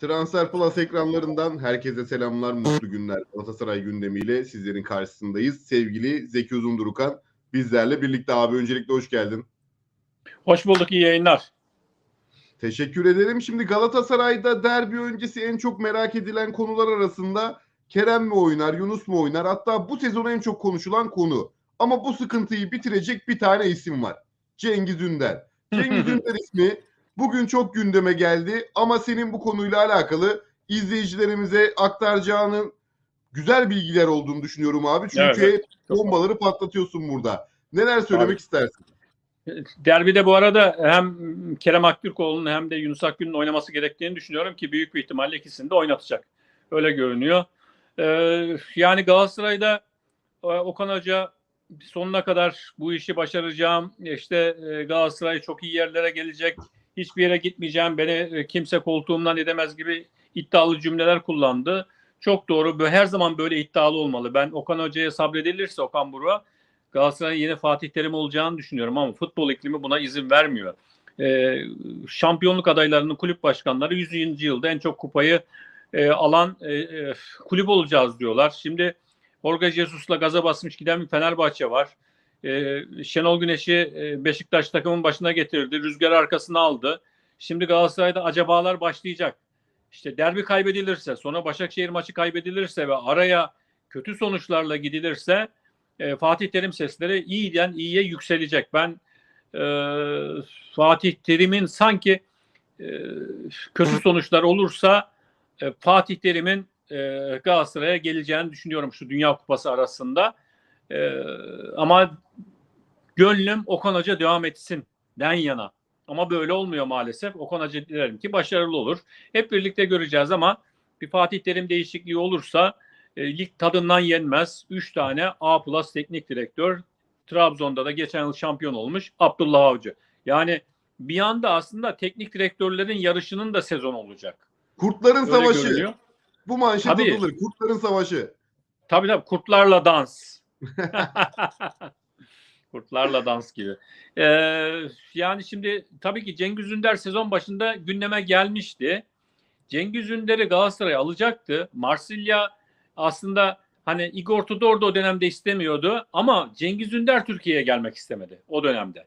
Transfer Plus ekranlarından herkese selamlar, mutlu günler. Galatasaray gündemiyle sizlerin karşısındayız. Sevgili Zeki Uzundurukan bizlerle birlikte abi öncelikle hoş geldin. Hoş bulduk, iyi yayınlar. Teşekkür ederim. Şimdi Galatasaray'da derbi öncesi en çok merak edilen konular arasında Kerem mi oynar, Yunus mu oynar? Hatta bu sezon en çok konuşulan konu. Ama bu sıkıntıyı bitirecek bir tane isim var. Cengiz Ünder. Cengiz Ünder ismi bugün çok gündeme geldi ama senin bu konuyla alakalı izleyicilerimize aktaracağının güzel bilgiler olduğunu düşünüyorum abi. Çünkü Evet, bombaları patlatıyorsun burada. Neler söylemek Abi. istersin? Derbide bu arada hem Kerem Aktürkoğlu'nun hem de Yunus Akgün'ün oynaması gerektiğini düşünüyorum ki büyük bir ihtimalle ikisini de oynatacak. Öyle görünüyor. Ee, yani Galatasaray'da e, Okan Hoca sonuna kadar bu işi başaracağım. İşte e, Galatasaray çok iyi yerlere gelecek. Hiçbir yere gitmeyeceğim. Beni e, kimse koltuğumdan edemez gibi iddialı cümleler kullandı. Çok doğru. Her zaman böyle iddialı olmalı. Ben Okan Hoca'ya sabredilirse Okan Buruk'a Galatasaray'ın yeni Fatih Terim olacağını düşünüyorum ama futbol iklimi buna izin vermiyor. Ee, şampiyonluk adaylarının kulüp başkanları 100. yılda en çok kupayı e, alan e, e, kulüp olacağız diyorlar. Şimdi Jorge Jesus'la gaza basmış giden bir Fenerbahçe var. E, Şenol Güneş'i e, Beşiktaş takımın başına getirdi. Rüzgar arkasına aldı. Şimdi Galatasaray'da acabalar başlayacak. İşte derbi kaybedilirse, sonra Başakşehir maçı kaybedilirse ve araya kötü sonuçlarla gidilirse e, Fatih Terim sesleri iyiden iyiye yükselecek. Ben e, Fatih Terim'in sanki e, kötü sonuçlar olursa e, Fatih Terim'in e, Galatasaray'a geleceğini düşünüyorum şu Dünya Kupası arasında. E, ama gönlüm Okan Hoca devam etsin den yana. Ama böyle olmuyor maalesef. Okan Hoca dilerim ki başarılı olur. Hep birlikte göreceğiz ama bir Fatih Terim değişikliği olursa e, lig tadından yenmez. 3 tane A plus teknik direktör. Trabzon'da da geçen yıl şampiyon olmuş Abdullah Avcı. Yani bir anda aslında teknik direktörlerin yarışının da sezon olacak. Kurtların Öyle Savaşı. görünüyor. Bu manşet Tabii. atılır. Kurtların Savaşı. Tabii tabii kurtlarla dans. kurtlarla dans gibi. Ee, yani şimdi tabii ki Cengiz Ünder sezon başında gündeme gelmişti. Cengiz Ünder'i Galatasaray alacaktı. Marsilya aslında hani Igor Tudor da o dönemde istemiyordu ama Cengiz Ünder Türkiye'ye gelmek istemedi o dönemde.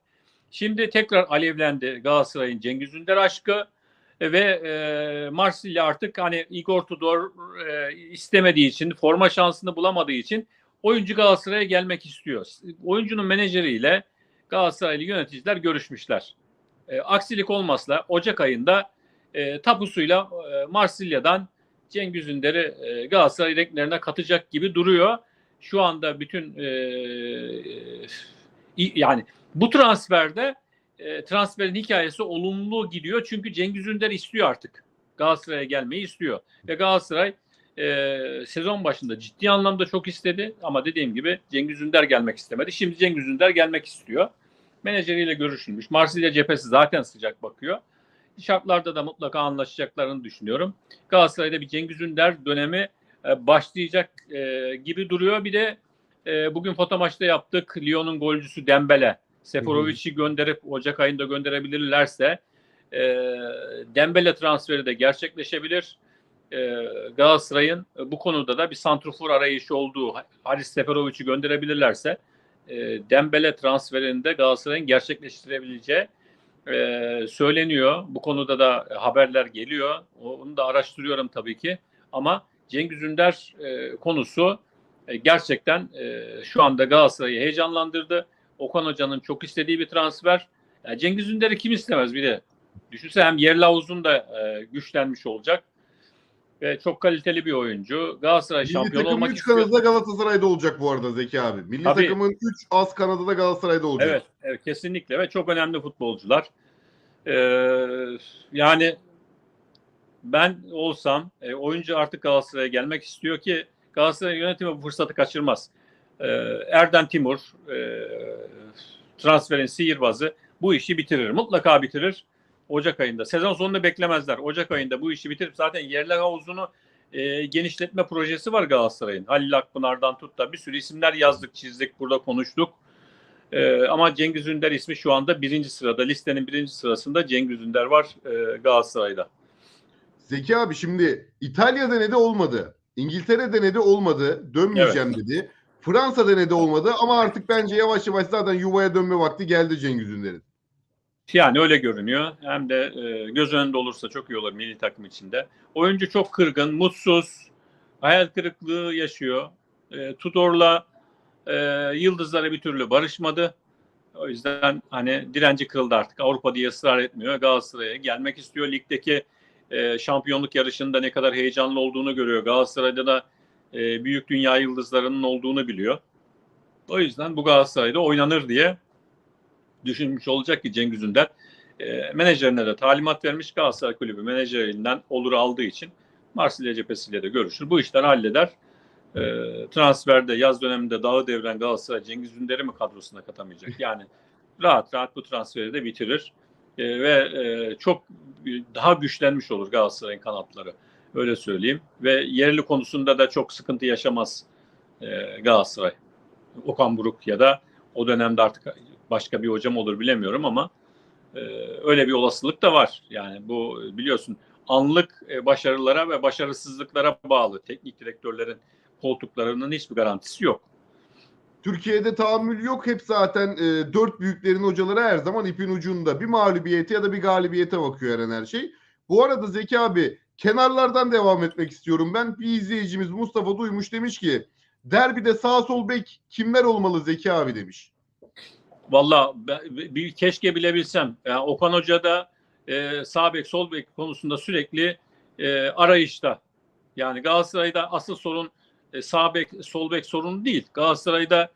Şimdi tekrar alevlendi Galatasaray'ın Cengiz Ünder aşkı ve e, Marsilya artık hani Igor Tudor e, istemediği için, forma şansını bulamadığı için oyuncu Galatasaray'a gelmek istiyor. Oyuncunun menajeriyle Galatasaraylı yöneticiler görüşmüşler. E, aksilik olmazsa Ocak ayında e, tapusuyla e, Marsilya'dan Cengiz Ünder'i e, Galatasaray renklerine katacak gibi duruyor. Şu anda bütün e, i- yani bu transferde e, transferin hikayesi olumlu gidiyor. Çünkü Cengiz Ünder istiyor artık. Galatasaray'a gelmeyi istiyor. Ve Galatasaray e, sezon başında ciddi anlamda çok istedi. Ama dediğim gibi Cengiz Ünder gelmek istemedi. Şimdi Cengiz Ünder gelmek istiyor. Menajeriyle görüşülmüş. Marsilya cephesi zaten sıcak bakıyor. Şartlarda da mutlaka anlaşacaklarını düşünüyorum. Galatasaray'da bir Cengiz Ünder dönemi e, başlayacak e, gibi duruyor. Bir de e, bugün foto maçta yaptık. Lyon'un golcüsü Dembele. Seferovic'i gönderip Ocak ayında gönderebilirlerse e, Dembele transferi de gerçekleşebilir. E, Galatasaray'ın bu konuda da bir santrfor arayışı olduğu Haris Seferovic'i gönderebilirlerse e, Dembele transferinde Galatasaray'ın gerçekleştirebileceği e, söyleniyor. Bu konuda da haberler geliyor. Onu da araştırıyorum tabii ki. Ama Cengiz Ünder e, konusu e, gerçekten e, şu anda Galatasaray'ı heyecanlandırdı. Okan Hoca'nın çok istediği bir transfer. Cengiz Ünder'i kim istemez bir de. Düşünse hem yerli havuzun da e, güçlenmiş olacak. Ve çok kaliteli bir oyuncu. Galatasaray Milli şampiyon olmak 3 istiyor. kanadı da Galatasaray'da olacak bu arada Zeki abi. Milli Tabii. takımın 3 az kanadı da Galatasaray'da olacak. Evet, evet kesinlikle ve çok önemli futbolcular. Ee, yani ben olsam e, oyuncu artık Galatasaray'a gelmek istiyor ki Galatasaray yönetimi bu fırsatı kaçırmaz. Ee, Erden Timur e, transferin sihirbazı bu işi bitirir. Mutlaka bitirir. Ocak ayında. Sezon sonunda beklemezler. Ocak ayında bu işi bitirip zaten yerler havuzunu e, genişletme projesi var Galatasaray'ın. Halil Akpınar'dan tut da bir sürü isimler yazdık, çizdik, burada konuştuk. Ee, ama Cengiz Ünder ismi şu anda birinci sırada. Listenin birinci sırasında Cengiz Ünder var e, Galatasaray'da. Zeki abi şimdi İtalya denedi olmadı. İngiltere denedi olmadı. Dönmeyeceğim dedi. Fransa denedi olmadı ama artık bence yavaş yavaş zaten yuvaya dönme vakti geldi Cengiz Ünder'in. Yani öyle görünüyor. Hem de e, göz önünde olursa çok iyi olur milli takım içinde. Oyuncu çok kırgın, mutsuz, hayal kırıklığı yaşıyor. E, Tudor'la e, yıldızlara bir türlü barışmadı. O yüzden hani direnci kırıldı artık. Avrupa diye ısrar etmiyor. Galatasaray'a gelmek istiyor. Ligdeki e, şampiyonluk yarışında ne kadar heyecanlı olduğunu görüyor. Galatasaray'da da e, büyük dünya yıldızlarının olduğunu biliyor. O yüzden bu Galatasaray'da oynanır diye düşünmüş olacak ki Cengiz Ünder. E, menajerine de talimat vermiş Galatasaray Kulübü menajerinden olur aldığı için Marsilya cephesiyle de görüşür. Bu işler halleder. E, transferde yaz döneminde dağı devren Galatasaray Cengiz Ünder'i mi kadrosuna katamayacak? Yani rahat rahat bu transferi de bitirir. E, ve e, çok daha güçlenmiş olur Galatasaray'ın kanatları. Öyle söyleyeyim. Ve yerli konusunda da çok sıkıntı yaşamaz e, Galatasaray. Okan Buruk ya da o dönemde artık başka bir hocam olur bilemiyorum ama e, öyle bir olasılık da var. Yani bu biliyorsun anlık e, başarılara ve başarısızlıklara bağlı teknik direktörlerin koltuklarının hiçbir garantisi yok. Türkiye'de tahammül yok. Hep zaten e, dört büyüklerin hocaları her zaman ipin ucunda. Bir mağlubiyete ya da bir galibiyete bakıyor her an her şey. Bu arada Zeki abi kenarlardan devam etmek istiyorum. Ben bir izleyicimiz Mustafa Duymuş demiş ki derbide sağ sol bek kimler olmalı Zeki abi demiş. Valla bir keşke bilebilsem. Yani Okan Hoca da e, sağ bek sol bek konusunda sürekli e, arayışta. Yani Galatasaray'da asıl sorun e, sağ bek sol bek sorunu değil. Galatasaray'da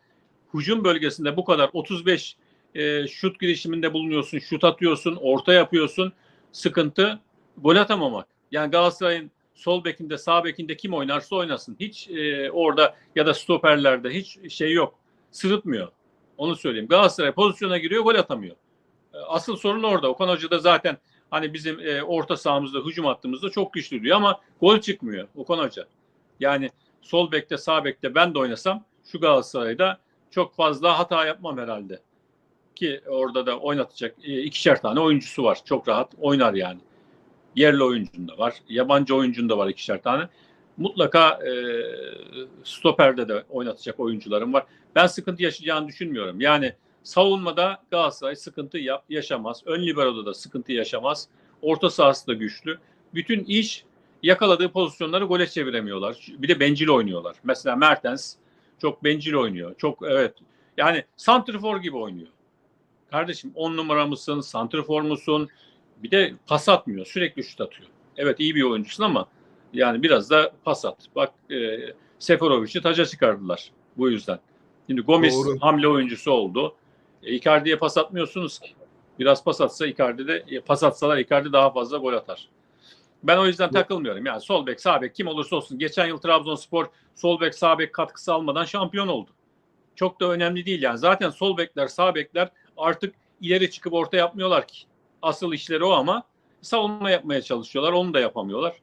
hücum bölgesinde bu kadar 35 e, şut girişiminde bulunuyorsun, şut atıyorsun, orta yapıyorsun. Sıkıntı gol atamamak. Yani Galatasaray'ın sol bekinde, sağ bekinde kim oynarsa oynasın. Hiç e, orada ya da stoperlerde hiç şey yok. Sırıtmıyor. Onu söyleyeyim. Galatasaray pozisyona giriyor, gol atamıyor. E, Asıl sorun orada. Okan Hoca da zaten hani bizim e, orta sahamızda, hücum hattımızda çok güçlü diyor ama gol çıkmıyor Okan Hoca. Yani sol bekte, sağ bekte ben de oynasam şu Galatasaray'da çok fazla hata yapmam herhalde. Ki orada da oynatacak e, ikişer tane oyuncusu var. Çok rahat oynar yani. Yerli oyuncun da var. Yabancı oyuncun da var ikişer tane. Mutlaka e, stoperde de oynatacak oyuncularım var. Ben sıkıntı yaşayacağını düşünmüyorum. Yani savunmada Galatasaray sıkıntı yap, yaşamaz. Ön libero'da da sıkıntı yaşamaz. Orta sahası da güçlü. Bütün iş yakaladığı pozisyonları gole çeviremiyorlar. Bir de bencil oynuyorlar. Mesela Mertens çok bencil oynuyor. Çok evet. Yani santrfor gibi oynuyor. Kardeşim 10 numara mısın? Santrfor musun? Bir de pas atmıyor. Sürekli şut atıyor. Evet iyi bir oyuncusun ama yani biraz da pas at. Bak e, Seferovic'i taca çıkardılar bu yüzden. Şimdi Gomis Doğru. hamle oyuncusu oldu. E, Icardi'ye pas atmıyorsunuz ki. Biraz pas atsa Icardi de e, pas atsalar Icardi daha fazla gol atar. Ben o yüzden takılmıyorum. Yani sol bek, sağ bek kim olursa olsun. Geçen yıl Trabzonspor sol bek, sağ bek katkısı almadan şampiyon oldu. Çok da önemli değil yani. Zaten sol bekler, sağ bekler artık ileri çıkıp orta yapmıyorlar ki. Asıl işleri o ama savunma yapmaya çalışıyorlar. Onu da yapamıyorlar.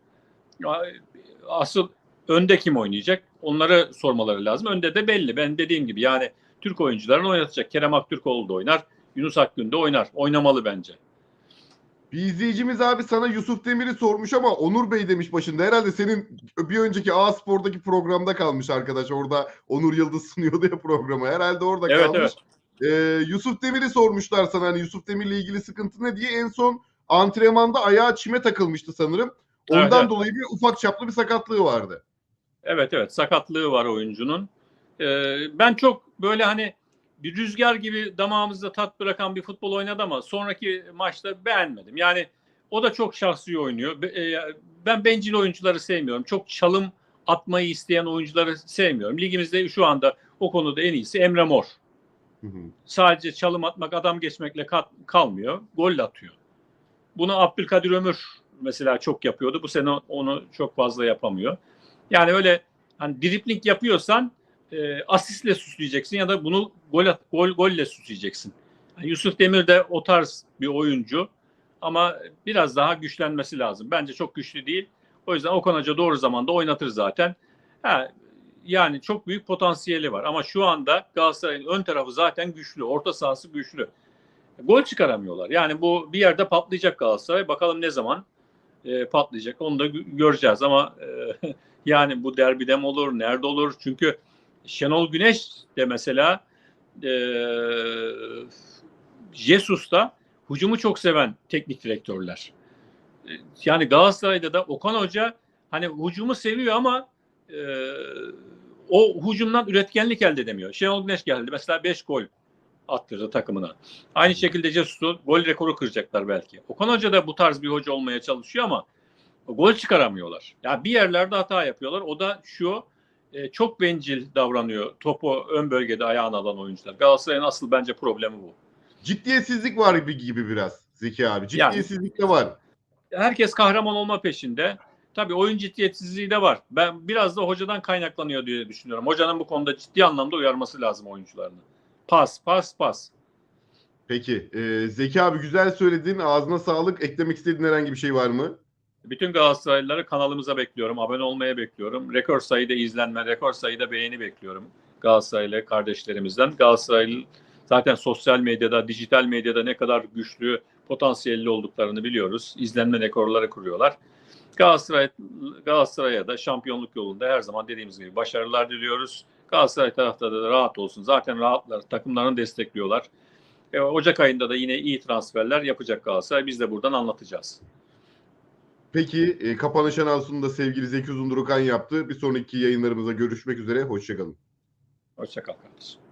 Asıl önde kim oynayacak? Onları sormaları lazım. Önde de belli. Ben dediğim gibi yani Türk oyuncularını oynatacak. Kerem Aktürkoğlu da oynar. Yunus Akgün de oynar. Oynamalı bence. Bir izleyicimiz abi sana Yusuf Demir'i sormuş ama Onur Bey demiş başında. Herhalde senin bir önceki A Spor'daki programda kalmış arkadaş. Orada Onur Yıldız sunuyordu ya programı. Herhalde orada Evet, kalmış. evet. Ee, Yusuf Demir'i sormuşlar sana hani Yusuf Demir'le ilgili sıkıntı ne diye. En son antrenmanda ayağı çime takılmıştı sanırım. Ondan Evet, evet. dolayı bir ufak çaplı bir sakatlığı vardı. Evet evet sakatlığı var oyuncunun. Ee, ben çok böyle hani bir rüzgar gibi damağımızda tat bırakan bir futbol oynadı ama sonraki maçta beğenmedim. Yani o da çok şahsi oynuyor. E, Ben bencil oyuncuları sevmiyorum. Çok çalım atmayı isteyen oyuncuları sevmiyorum. Ligimizde şu anda o konuda en iyisi Emre Mor. Hı hı. Sadece çalım atmak, adam geçmekle kalmıyor. Gol atıyor. Bunu Abdülkadir Ömür mesela çok yapıyordu. Bu sene onu çok fazla yapamıyor. Yani öyle hani dripling yapıyorsan e, asistle süsleyeceksin ya da bunu gol gol golle süsleyeceksin. Yani Yusuf Demir de o tarz bir oyuncu ama biraz daha güçlenmesi lazım. Bence çok güçlü değil. O yüzden Okan Hoca doğru zamanda oynatır zaten. Ha, yani çok büyük potansiyeli var ama şu anda Galatasaray'ın ön tarafı zaten güçlü, orta sahası güçlü. Gol çıkaramıyorlar. Yani bu bir yerde patlayacak Galatasaray. Bakalım ne zaman. E, patlayacak. Onu da gö- göreceğiz ama e, yani bu derbide mi olur, nerede olur? Çünkü Şenol Güneş de mesela e, Jesus da hücumu çok seven teknik direktörler. E, Yani Galatasaray'da da Okan Hoca hani hücumu seviyor ama e, o hücumdan üretkenlik elde edemiyor. Şenol Güneş geldi mesela 5 gol attırdı takımına. Aynı şekilde Jesus'u gol rekoru kıracaklar belki. Okan Hoca da bu tarz bir hoca olmaya çalışıyor ama gol çıkaramıyorlar. Ya yani bir yerlerde hata yapıyorlar. O da şu e, çok bencil davranıyor topu ön bölgede ayağına alan oyuncular. Galatasaray'ın asıl bence problemi bu. Ciddiyetsizlik var gibi, gibi biraz Zeki abi. Ciddiyetsizlik de var. Herkes kahraman olma peşinde. Tabii oyun ciddiyetsizliği de var. Ben biraz da hocadan kaynaklanıyor diye düşünüyorum. Hocanın bu konuda ciddi anlamda uyarması lazım oyuncularını. Pas, pas, pas. Peki. e, Zeki abi güzel söyledin. Ağzına sağlık. Eklemek istediğin herhangi bir şey var mı? Bütün Galatasaraylıları kanalımıza bekliyorum. Abone olmaya bekliyorum. Rekor sayıda izlenme, rekor sayıda beğeni bekliyorum. Galatasaraylı kardeşlerimizden. Galatasaraylı zaten sosyal medyada, dijital medyada ne kadar güçlü, potansiyelli olduklarını biliyoruz. İzlenme rekorları kuruyorlar. Galatasaray Galatasaray'a da şampiyonluk yolunda her zaman dediğimiz gibi başarılar diliyoruz. Galatasaray taraftarı da rahat olsun. Zaten rahatlar. Takımlarını destekliyorlar. E, Ocak ayında da yine iyi transferler yapacak Galatasaray. Biz de buradan anlatacağız. Peki e, kapanış anonsunu da sevgili Zeki Uzundurukan yaptı. Bir sonraki yayınlarımıza görüşmek üzere. Hoşçakalın. Hoşçakal kardeşim.